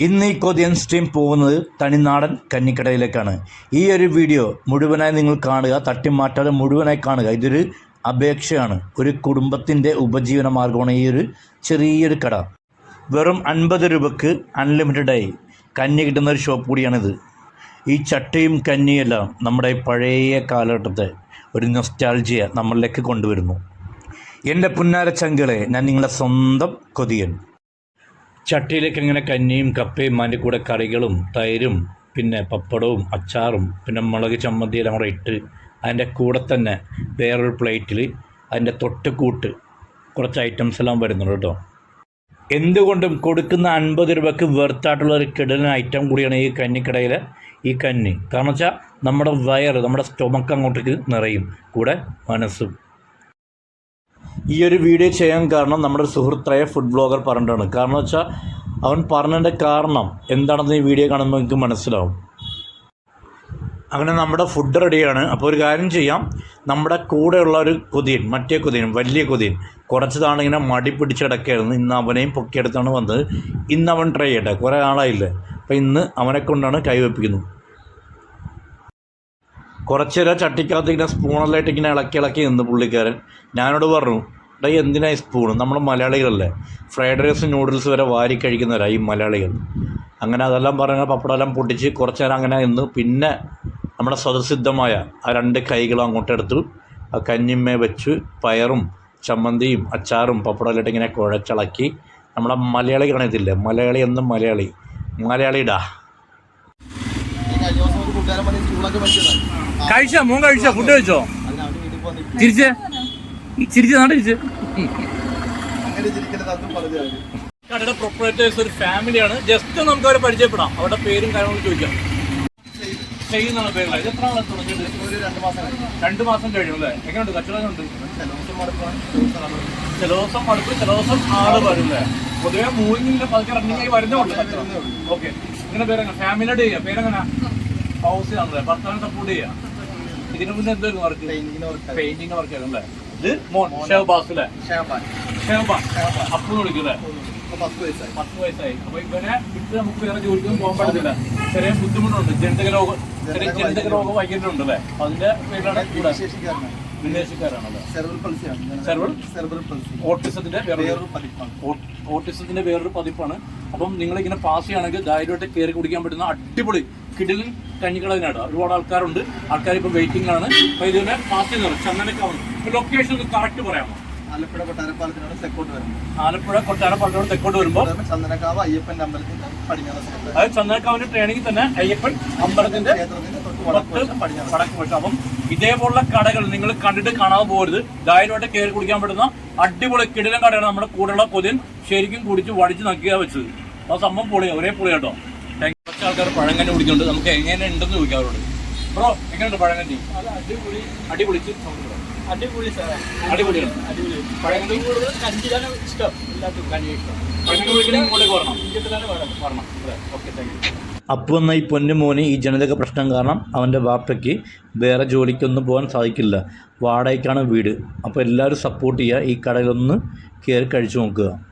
ഇന്ന് ഈ കൊതിയൻ സ്ട്രീം പോകുന്നത് തനിനാടൻ കന്നിക്കടയിലേക്കാണ്. ഈ ഒരു വീഡിയോ മുഴുവനായി നിങ്ങൾ കാണുക തട്ടിമാറ്റാതെ മുഴുവനായി കാണുക. ഇതൊരു അപേക്ഷയാണ് ഒരു കുടുംബത്തിന്റെ ഉപജീവന മാർഗമാണ് ഈ ഒരു ചെറിയൊരു കട. വെറും അൻപത് രൂപക്ക് അൺലിമിറ്റഡായി കന്നി കിട്ടുന്ന ഒരു ഷോപ്പ് കൂടിയാണിത്. ഈ ചട്ടയും കന്നിയെല്ലാം നമ്മുടെ പഴയ കാലഘട്ടത്തെ ഒരു നൊസ്റ്റാൾജിയ നമ്മളിലേക്ക് കൊണ്ടുവരുന്നു. എന്റെ പുന്നാര ചങ്കളെ ഞാൻ നിങ്ങളുടെ സ്വന്തം കൊതിയൻ. ചട്ടിയിലേക്ക് ഇങ്ങനെ കഞ്ഞിയും കപ്പയും അതിന്റെ കൂടെ കറികളും തൈരും പിന്നെ പപ്പടവും അച്ചാറും പിന്നെ മുളക് ചമ്മന്തി എല്ലാം കൂടെ ഇട്ട് അതിന്റെ കൂടെ തന്നെ വേറൊരു പ്ലേറ്റിൽ അതിന്റെ തൊട്ടുകൂട്ട് കുറച്ച് ഐറ്റംസ് എല്ലാം വരുന്നുണ്ട് കേട്ടോ. എന്തുകൊണ്ടും കൊടുക്കുന്ന അൻപത് രൂപയ്ക്ക് വെർത്തായിട്ടുള്ള ഒരു കിടലിന് ഐറ്റം കൂടിയാണ് ഈ കന്നിക്കടയിലെ ഈ കഞ്ഞി. കാരണം വെച്ചാൽ നമ്മുടെ വയറ് നമ്മുടെ സ്റ്റൊമക്ക് അങ്ങോട്ടേക്ക് നിറയും. കൂടെ മനസ്സും. ഈ ഒരു വീഡിയോ ചെയ്യാൻ കാരണം നമ്മുടെ സുഹൃത്തായ ഫുഡ് ബ്ലോഗർ പറഞ്ഞിട്ടാണ്. കാരണം വെച്ചാൽ അവൻ പറഞ്ഞതിന്റെ കാരണം എന്താണെന്ന് ഈ വീഡിയോ കാണുമ്പോൾ എനിക്ക് മനസ്സിലാവും. അങ്ങനെ നമ്മുടെ ഫുഡ് റെഡിയാണ് അപ്പോൾ ഒരു കാര്യം ചെയ്യാം. നമ്മുടെ കൂടെയുള്ള ഒരു കൊതിയൻ മറ്റേ കൊതിയൻ വലിയ കൊതിയൻ കുറച്ച് നാൾ മടി പിടിച്ച് കിടക്കുകയായിരുന്നു. ഇന്ന് അവനെയും പൊക്കിയെടുത്താണ് വന്നത്. ഇന്ന് അവൻ ട്രൈ ചെയ്യട്ടെ. കുറേ ആളായില്ലേ? അപ്പോൾ ഇന്ന് അവനെ കൊണ്ടാണ് കൈവപ്പിക്കുന്നത് കുറച്ച് നേരം ചട്ടിക്കകത്ത് ഇങ്ങനെ സ്പൂണെല്ലായിട്ട് ഇങ്ങനെ ഇളക്കി ഇളക്കി നിന്ന് പുള്ളിക്കാരൻ. ഞാനോട് പറഞ്ഞു ഡേ എന്തിനായി സ്പൂൺ നമ്മൾ മലയാളികളല്ലേ. ഫ്രൈഡ് റൈസ് നൂഡിൽസ് വരെ വാരി കഴിക്കുന്നവരാണ് ഈ മലയാളികൾ. അങ്ങനെ അതെല്ലാം പറഞ്ഞ പപ്പടമെല്ലാം പൊട്ടിച്ച് കുറച്ച് നേരം അങ്ങനെ നിന്ന് പിന്നെ നമ്മുടെ സ്വതസിദ്ധമായ ആ രണ്ട് കൈകളും അങ്ങോട്ട് എടുത്തു. ആ കഞ്ഞിമ്മേ വെച്ച് പയറും ചമ്മന്തിയും അച്ചാറും പപ്പടമെല്ലാം ഇങ്ങനെ കുഴച്ചിളക്കി. നമ്മുടെ മലയാളി കാണിയതില്ലേ മലയാളി എന്നും മലയാളി. മലയാളിടാ. കഴിച്ച? മോൻ കഴിച്ചോ? ഫുഡ് കഴിച്ചോ? ചിരിച്ച് ചിരിച്ച് നാട് ചിരിച്ച്. കടയുടെ പ്രൊപ്പറേറ്റേഴ്സ് ഒരു ഫാമിലിയാണ് ജസ്റ്റ് നമുക്ക് അവരെ പരിചയപ്പെടാം. അവരുടെ പേരും കാര്യങ്ങളും ചോദിക്കാം. ചെയ്യുന്ന പേരല്ല ഇത് എത്ര നാളെ തുടങ്ങിയിട്ട്? രണ്ട് മാസം കഴിയും അല്ലേ? എങ്ങനെയുണ്ട്? കച്ചവടമുണ്ട് ചില ദിവസം മടുപ്പ് ചില ദിവസം ആൾ വരും അല്ലേ? പൊതുവെ മൂവിങ്ങിന്റെ പതുക്കെ റണ്ണിങ് ആയി വരുന്നുണ്ട് ഓക്കെ ഇങ്ങനെ പേരെങ്ങനെ? ഫാമിലിയുടെ ചെയ്യാം പേരെങ്ങനെ? ഹൗസ്. ആണല്ലേ? ഭർത്താവിനെ സപ്പോർട്ട് ചെയ്യാം? ഇതിനു മുന്നേ എന്തായിരുന്നു വർക്ക് പെയിന്റിംഗ് വർക്ക് ആയിരുന്നു. അല്ലേ? ഇത് മോൻ ഷെഹബാസ് അല്ലേ? ഷെഹബാസ്. അപ്പു എന്ന് വിളിക്കും. അല്ലേ പത്ത് വയസ്സായി. അപ്പൊ ഇവനെ വിട്ട് നമുക്ക് വേറെ ജോലിക്കൊന്നും പോകാൻ പറ്റത്തില്ല. ചെറിയ ബുദ്ധിമുട്ടുണ്ട്. ജനിതക രോഗം ചെറിയ ജനിതക രോഗം വൈകല്യമുണ്ട് അല്ലേ അതിന്റെ പേരിലാണ് കൂടെ വിദേശക്കാരാണല്ലേ? സെർവൽ ഓട്ടിസത്തിന്റെ വേറൊരു ഓ- ഓട്ടിസത്തിന്റെ വേറൊരു പതിപ്പാണ്. അപ്പം നിങ്ങൾ ഇങ്ങനെ പാസ് ചെയ്യുകയാണെങ്കിൽ ധൈര്യമായിട്ട് കയറി കുടിക്കാൻ പറ്റുന്ന അടിപൊളി കിടിലൻ കഞ്ഞിക്കളതിനാണ് ഒരുപാട് ആൾക്കാരുണ്ട്. ആൾക്കാർ ഇപ്പൊ വെയിറ്റിംഗ് ആണ്. അപ്പൊ ഇതിനെ പാസ് ചെയ്യുന്നത് ചന്ദനക്കാവുന്നു ഇപ്പൊ ലൊക്കേഷൻ ഒന്ന് കറക്റ്റ് പറയാമോ? ആലപ്പുഴ കൊട്ടാരപ്പാലത്തിനോട് തെക്കോട്ട് വരുമ്പോൾ ആലപ്പുഴ കൊട്ടാരപ്പാലത്തിനോട് തെക്കോട്ട് വരുമ്പോൾ ചന്ദനക്കാവ് അയ്യപ്പന്റെ അമ്പലത്തിന്റെ പടിഞ്ഞാറ് അതായത് ചന്ദനക്കാവിന്റെ ട്രെയിനിങ് തന്നെ അയ്യപ്പൻ അമ്പലത്തിന്റെ വടക്ക് വശം അപ്പം ഇതേപോലുള്ള കടകൾ നിങ്ങൾ കണ്ടിട്ട് കാണാതെ പോകരുത്. ധൈര്യമായിട്ട് കയറി കുടിക്കാൻ പറ്റുന്ന അടിപൊളി കിടിലം കടയാണ് നമ്മുടെ കൂടെയുള്ള കൊതിൻ ശരിക്കും കുടിച്ച് വടിച്ച് നക്കിയാ വെച്ചത്. ആ സംഭവം പൊളിയാ. ഒരേ പൊളി കേട്ടോ Thank you. കുറച്ച് ആൾക്കാർ പഴങ്കഞ്ഞി കുടിക്കുന്നുണ്ട്. നമുക്ക് എങ്ങനെ ഉണ്ടെന്ന് ചോദിക്കാം അവരോട്. ബ്രോ എങ്ങനെയുണ്ട് പഴങ്കഞ്ഞി അടിപൊളി. അടിപൊളി അടിപൊളി സാറേ അടിപൊളിയാണ് അടിപൊളി. പഴങ്കഞ്ഞി കൂടുതൽ കഞ്ചിലാണ് ഇഷ്ടം. എല്ലാവർക്കും കഞ്ഞി ഇഷ്ടം. പഴങ്കഞ്ഞി കുടിക്കണമെങ്കിൽ ഇങ്ങോട്ടേക്ക് വരണം. ഇഞ്ചത്തിലാണ് വേണം വരണം. അതെ ഓക്കെ താങ്ക് യു. അപ്പു എന്ന ഈ പൊന്നുമോന് ഈ ജനിതക പ്രശ്നം കാരണം അവന്റെ വാപ്പയ്ക്ക് വേറെ ജോലിക്കൊന്നും പോകാൻ സാധിക്കില്ല. വാടകയ്ക്കാണ് വീട്. അപ്പോൾ എല്ലാവരും സപ്പോർട്ട് ചെയ്യുക. ഈ കടയിലൊന്ന് കയറി കഴിച്ചു നോക്കുക.